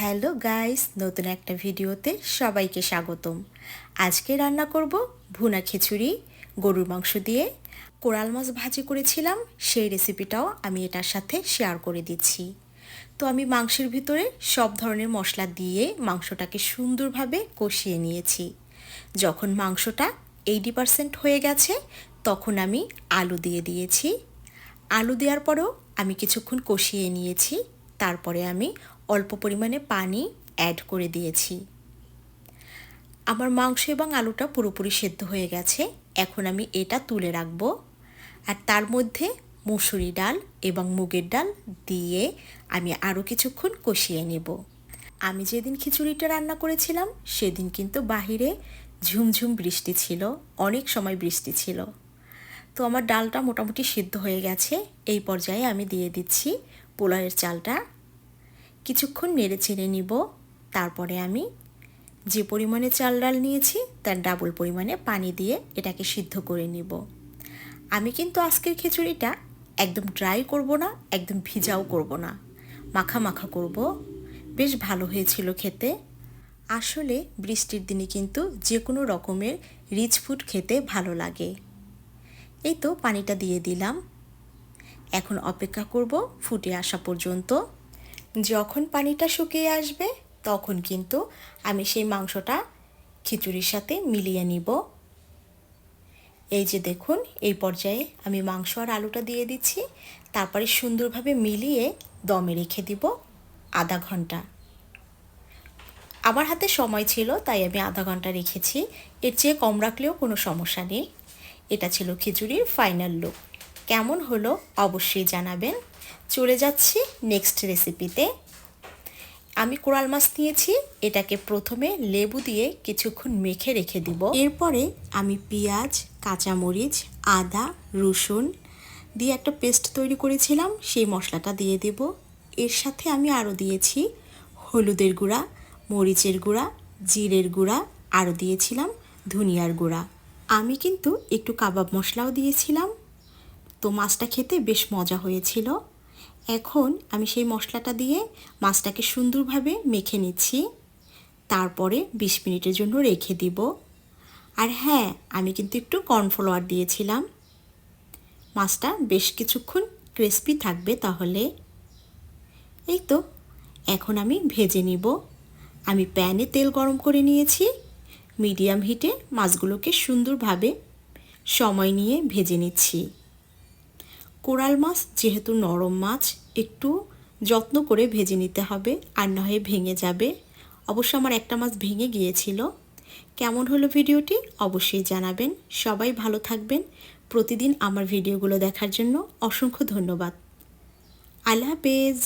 Hello guys, নতুন একটা ভিডিওতে সবাইকে স্বাগতম। আজকে রান্না করব ভুনা খিচুড়ি, গরুর মাংস দিয়ে। কোরাল মাছ ভাজি করেছিলাম, সেই রেসিপিটাও আমি এটার সাথে শেয়ার করে দিচ্ছি। তো আমি মাংসের ভিতরে সব ধরনের মশলা দিয়ে মাংসটাকে সুন্দরভাবে কষিয়ে নিয়েছি। যখন মাংসটা এইটি পারসেন্ট হয়ে গেছে, তখন আমি আলু দিয়ে দিয়েছি। আলু দেওয়ার পরেও আমি কিছুক্ষণ কষিয়ে নিয়েছি, তারপরে আমি অল্প পরিমাণে পানি অ্যাড করে দিয়েছি। আমার মাংস এবং আলুটা পুরোপুরি সেদ্ধ হয়ে গেছে। এখন আমি এটা তুলে রাখব। আর তার মধ্যে মুসুরি ডাল এবং মুগের ডাল দিয়ে আমি আরও কিছুক্ষণ কষিয়ে নেব। আমি যেদিন খিচুড়িটা রান্না করেছিলাম, সেদিন কিন্তু বাহিরে ঝুমঝুম বৃষ্টি ছিল, অনেক সময় বৃষ্টি ছিল। তো আমার ডালটা মোটামুটি সিদ্ধ হয়ে গেছে। এই পর্যায়ে আমি দিয়ে দিচ্ছি পোলাওয়ের চালটা। কিছুক্ষণ নেড়ে চেড়ে নিব। তারপরে আমি যে পরিমাণে চাল ডাল নিয়েছি, তার ডাবল পরিমাণে পানি দিয়ে এটাকে সিদ্ধ করে নিব। আমি কিন্তু আজকের খিচুড়িটা একদম ড্রাই করব না, একদম ভিজাও করব না। মাখা মাখা করব। বেশ ভালো হয়েছিল খেতে। আসলে বৃষ্টির দিনে কিন্তু যে কোনো রকমের রিচ ফুড খেতে ভালো লাগে। এই তো পানিটা দিয়ে দিলাম। এখন অপেক্ষা করব ফুটে আসা পর্যন্ত। যখন পানিটা শুকিয়ে আসবে, তখন কিন্তু আমি সেই মাংসটা খিচুড়ির সাথে মিলিয়ে নিব। এই যে দেখুন, এই পর্যায়ে আমি মাংস আর আলুটা দিয়ে দিচ্ছি। তারপরে সুন্দরভাবে মিলিয়ে দমে রেখে দিব আধা ঘণ্টা। আমার হাতে সময় ছিল, তাই আমি আধা ঘণ্টা রেখেছি। এর চেয়ে কম রাখলেও কোনো সমস্যা নেই। এটা ছিল খিচুড়ির ফাইনাল লুক। কেমন হলো অবশ্যই জানাবেন। চলে যাচ্ছি নেক্সট রেসিপিতে আমি কোরাল মাছ নিয়েছি, এটাকে প্রথমে লেবু দিয়ে কিছুক্ষণ মেখে রেখে দিব। এরপরে আমি পেঁয়াজ, কাঁচামরিচ, আদা, রসুন দিয়ে একটা পেস্ট তৈরি করেছিলাম, সেই মশলাটা দিয়ে দেব। এর সাথে আমি আরও দিয়েছি হলুদের গুঁড়া, মরিচের গুঁড়া, জিরের গুঁড়া আরও দিয়েছিলাম ধনিয়ার গুঁড়া। আমি কিন্তু একটু কাবাব মশলাও দিয়েছিলাম। তো মাছটা খেতে বেশ মজা হয়েছিল। এখন আমি সেই মশলাটা দিয়ে মাছটাকে সুন্দরভাবে মেখে নিচ্ছি। তারপরে বিশ মিনিটের জন্য রেখে দিব। আর হ্যাঁ আমি কিন্তু একটু কর্নফ্লাওয়ার দিয়েছিলাম। মাছটা বেশ কিছুক্ষণ ক্রিস্পি থাকবে তাহলে। এই তো, এখন আমি ভেজে নিব। আমি প্যানে তেল গরম করে নিয়েছি। মিডিয়াম হিটে মাছগুলোকে সুন্দরভাবে সময় নিয়ে ভেজে নিচ্ছি। কোরাল মাছ যেহেতু নরম মাছ, একটু যত্ন করে ভেজে নিতে হবে আর না হয়ে ভেঙে যাবে। অবশ্য আমার একটা মাছ ভেঙে গিয়েছিল। কেমন হলো ভিডিওটি অবশ্যই জানাবেন। সবাই ভালো থাকবেন। প্রতিদিন আমার ভিডিওগুলো দেখার জন্য অসংখ্য ধন্যবাদ। আল্লাহ হাফেজ।